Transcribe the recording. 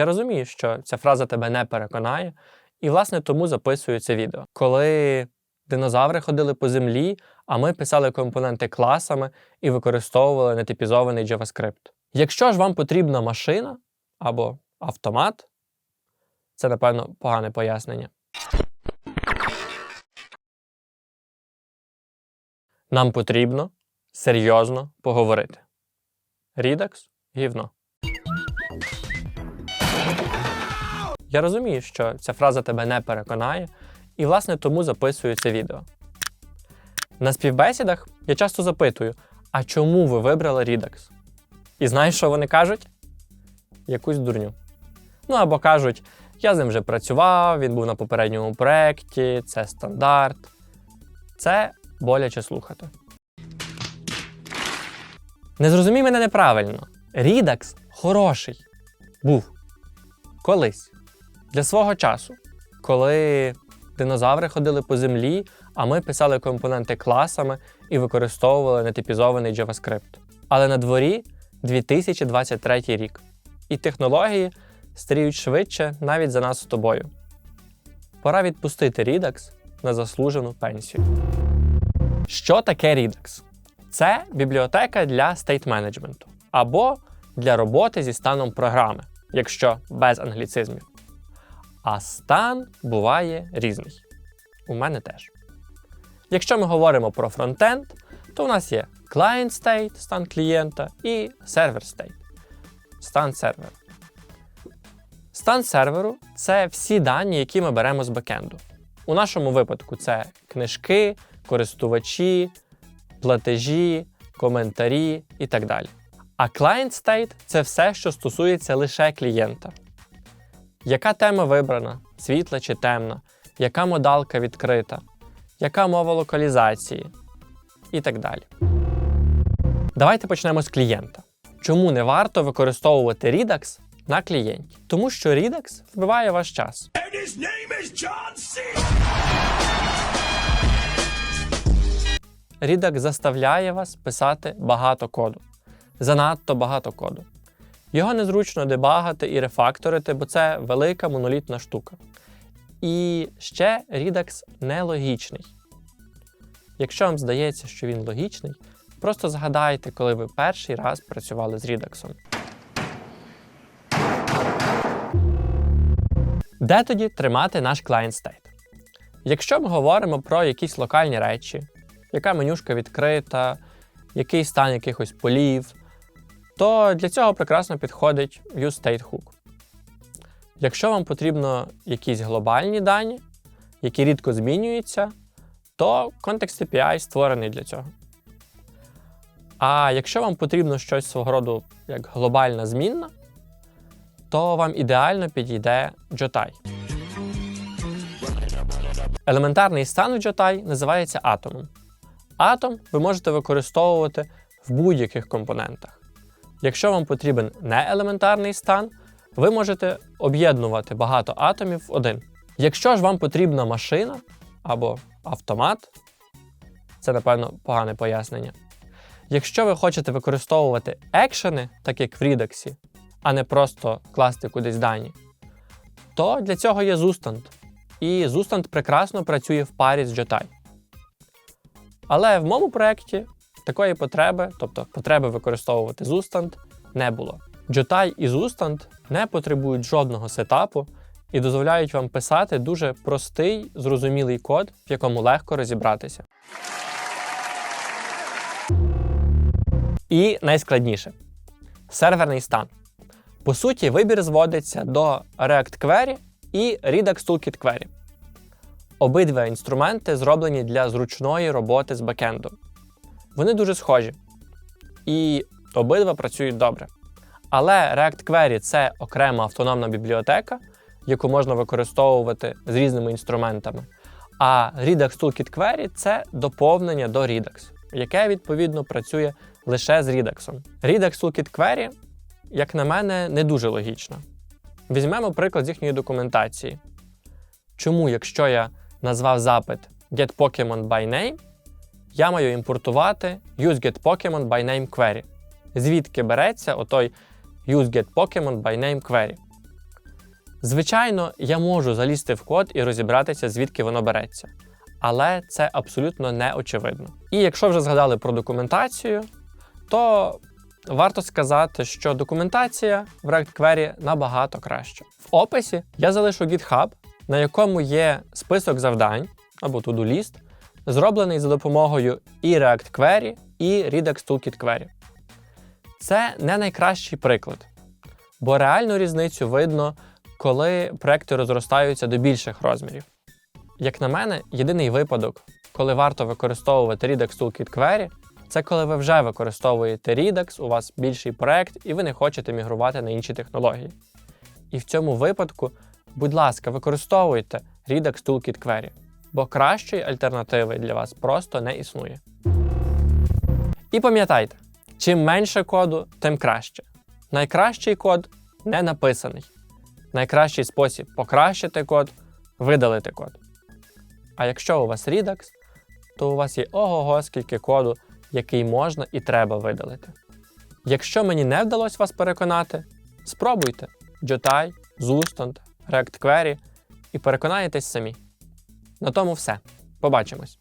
Я розумію, що ця фраза тебе не переконає, і, власне, тому записую це відео. Коли динозаври ходили по землі, а ми писали компоненти класами і використовували нетипізований JavaScript. Якщо ж вам потрібна машина або автомат, це, напевно, погане пояснення. Нам потрібно серйозно поговорити. Redux – гівно. Я розумію, що ця фраза тебе не переконає, і, власне, тому записую це відео. На співбесідах я часто запитую, а чому ви вибрали Redux? І знаєш, що вони кажуть? Якусь дурню. Ну або кажуть, я з ним вже працював, він був на попередньому проєкті, це стандарт. Це боляче слухати. Не зрозумій мене неправильно. Redux хороший був колись для свого часу, коли динозаври ходили по землі, а ми писали компоненти класами і використовували нетипізований JavaScript. Але на дворі 2023 рік, і технології старіють швидше навіть за нас з тобою. Пора відпустити Redux на заслужену пенсію. Що таке Redux? Це бібліотека для стейт менеджменту або для роботи зі станом програми, якщо без англіцизмів. А стан буває різний. У мене теж. Якщо ми говоримо про фронтенд, то у нас є client state, стан клієнта, і server state, стан сервера. Стан серверу це всі дані, які ми беремо з бекенду. У нашому випадку це книжки, користувачі, платежі, коментарі і так далі. А client state це все, що стосується лише клієнта. Яка тема вибрана, світла чи темна, яка модалка відкрита, яка мова локалізації і так далі. Давайте почнемо з клієнта. Чому не варто використовувати Redux на клієнті? Тому що Redux вбиває ваш час. Redux заставляє вас писати багато коду. Занадто багато коду. Його незручно дебагати і рефакторити, бо це велика монолітна штука. І ще Redux нелогічний. Якщо вам здається, що він логічний, просто згадайте, коли ви перший раз працювали з Redux. Де тоді тримати наш client state? Якщо ми говоримо про якісь локальні речі, яка менюшка відкрита, який стан якихось полів, то для цього прекрасно підходить ViewStateHook. Якщо вам потрібно якісь глобальні дані, які рідко змінюються, то Context API створений для цього. А якщо вам потрібно щось свого роду як глобальна змінна, то вам ідеально підійде Jotai. Елементарний стан в Jotai називається атомом. Атом ви можете використовувати в будь-яких компонентах. Якщо вам потрібен неелементарний стан, ви можете об'єднувати багато атомів в один. Якщо ж вам потрібна машина або автомат, це, напевно, погане пояснення. Якщо ви хочете використовувати екшени, так як в Redux, а не просто класти кудись дані, то для цього є Zustand. І Zustand прекрасно працює в парі з Jotai. Але в моєму проєкті такої потреби, тобто потреби використовувати Zustand, не було. Jotai і Zustand не потребують жодного сетапу і дозволяють вам писати дуже простий, зрозумілий код, в якому легко розібратися. І найскладніше серверний стан. По суті, вибір зводиться до React Query і Redux Toolkit Query. Обидва інструменти зроблені для зручної роботи з бекендом. Вони дуже схожі. І обидва працюють добре. Але React Query це окрема автономна бібліотека, яку можна використовувати з різними інструментами. А Redux Toolkit Query це доповнення до Redux, яке відповідно працює лише з Redux. Redux Toolkit Query, як на мене, не дуже логічно. Візьмемо приклад з їхньої документації. Чому, якщо я назвав запит getPokemon я маю імпортувати useGetPokemon Query. Звідки береться отой useGetPokemon Query? Звичайно, я можу залізти в код і розібратися, звідки воно береться. Але це абсолютно не очевидно. І якщо вже згадали про документацію, то варто сказати, що документація в React Query набагато краща. В описі я залишу GitHub, на якому є список завдань або to-do list, зроблений за допомогою і React Query, і Redux Toolkit Query. Це не найкращий приклад, бо реальну різницю видно, коли проекти розростаються до більших розмірів. Як на мене, єдиний випадок, коли варто використовувати Redux Toolkit Query, це коли ви вже використовуєте Redux, у вас більший проект, і ви не хочете мігрувати на інші технології. І в цьому випадку, будь ласка, використовуйте Redux Toolkit Query, бо кращої альтернативи для вас просто не існує. І пам'ятайте, чим менше коду, тим краще. Найкращий код не написаний. Найкращий спосіб покращити код видалити код. А якщо у вас Redux, то у вас є ого-го скільки коду, який можна і треба видалити. Якщо мені не вдалося вас переконати, спробуйте Jotai, Zustand, React Query і переконаєтесь самі. На тому все. Побачимось!